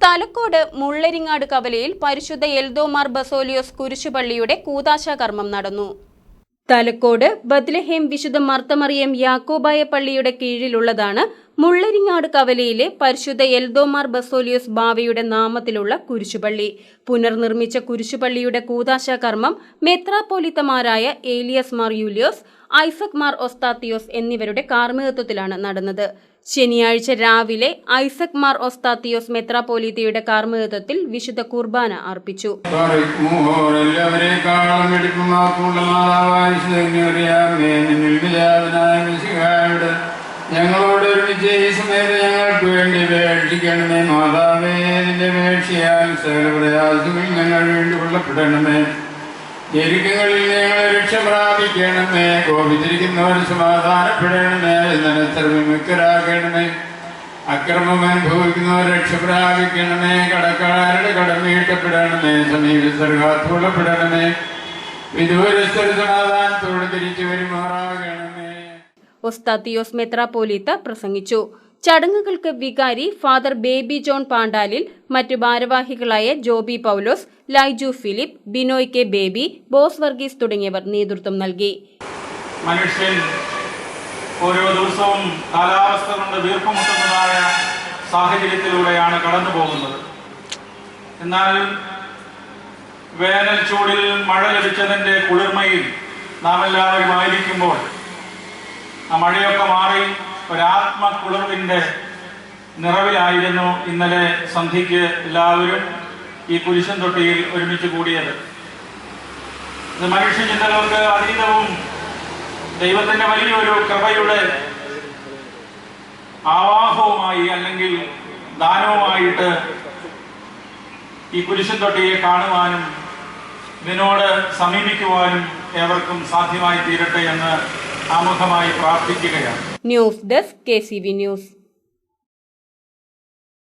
തലക്കോട് മുള്ളരിങ്ങാട് കവലയിൽ പരിശുദ്ധ എൽദോമാർ ബസോലിയോസ് കുരിശുപള്ളിയുടെ കൂതാശ കർമ്മം നടന്നു. തലക്കോട് ബദ്ലഹേം വിശുദ്ധ മർത്തമറിയം യാക്കോബായ പള്ളിയുടെ കീഴിലുള്ളതാണ് മുള്ളരിങ്ങാട് കവലയിലെ പരിശുദ്ധ എൽദോമാർ ബസോലിയോസ് ബാവയുടെ നാമത്തിലുള്ള കുരിശുപള്ളി. പുനർനിർമ്മിച്ച കുരിശുപള്ളിയുടെ കൂതാശ കർമ്മം മെത്രാപ്പോലിത്തമാരായ ഏലിയസ് മാർ യൂലിയോസ് ഐസക് മാർ ഒസ്താത്തിയോസ് എന്നിവരുടെ കാർമ്മികത്വത്തിലാണ് നടന്നത്. ശനിയാഴ്ച രാവിലെ ഐസക് മാർ ഒസ്താത്തിയോസ് മെത്രാപ്പോലിത്തയുടെ കാർമ്മികത്വത്തിൽ വിശുദ്ധ കുർബാന അർപ്പിച്ചു. എല്ലാവരെക്കാളും ഞങ്ങളോട് ഒരുമിച്ച് ഈ സമയത്ത് ഞങ്ങൾക്ക് വേണ്ടി വേക്ഷിക്കണമേ മാതാവേ നിന്റെ വേക്ഷിയാൽ സകല ഞങ്ങൾ വേണ്ടി കൊള്ളപ്പെടണമേ. ഞെരുക്കങ്ങളിൽ ഞങ്ങൾ രക്ഷ പ്രാപിക്കണമേ കോപിച്ചിരിക്കുന്നവർ സമാധാനപ്പെടണമേ നനസ്ത്രമിക്കരാക്കണമേ അക്രമം അനുഭവിക്കുന്നവർ രക്ഷ പ്രാപിക്കണമേ കടക്കാരുടെ കടമീട്ടപ്പെടണമേ സമീപസ്ഥർ കാത്തുകൊള്ളപ്പെടണമേ വിദൂരസ്ഥർ സമാധാനത്തോട് തിരിച്ചു ഒസ്താത്തിയോസ് മെത്രാപോലീത്ത പ്രസംഗിച്ചു. ചടങ്ങുകൾക്ക് വികാരി ഫാദർ ബേബി ജോൺ പാണ്ടാലിൽ മറ്റു ഭാരവാഹികളായ ജോബി പൗലോസ് ലൈജു ഫിലിപ്പ് ബിനോയ് കെ ബേബി ബോസ് വർഗീസ് തുടങ്ങിയവർ നേതൃത്വം നൽകി. മനുഷ്യൻ ഓരോ ദിവസവും കാലാവസ്ഥ കൊണ്ട് വീർപ്പുമുട്ടുന്നതായ സാഹചര്യത്തിലൂടെയാണ് കടന്നു പോകുന്നത്. എന്നാൽ വേനൽ ചൂടിൽ മഴ ലഭിച്ചതിന്റെ കുളിർമയിൽ നാം എല്ലാവരും ആയിരിക്കുമ്പോൾ ആ മഴയൊക്കെ മാറി ഒരാത്മ കുളിർവിന്റെ നിറവിലായിരുന്നു ഇന്നലെ സന്ധ്യയ്ക്ക് എല്ലാവരും ഈ കുരിശൻ തൊട്ടിയിൽ ഒരുമിച്ച് കൂടിയത്. ഇത് മനുഷ്യ ചിന്തകൾക്ക് അതീതവും ദൈവത്തിന്റെ വലിയൊരു കൃപയുടെ ആവാഹവുമായി അല്ലെങ്കിൽ ദാനവുമായിട്ട് ഈ കുരിശൻ തൊട്ടിയെ കാണുവാനും ഇതിനോട് സമീപിക്കുവാനും ഏവർക്കും സാധ്യമായി തീരട്ടെ എന്ന് ആമുഖമായി പ്രാർത്ഥിക്കുകയാണ്. News desk K news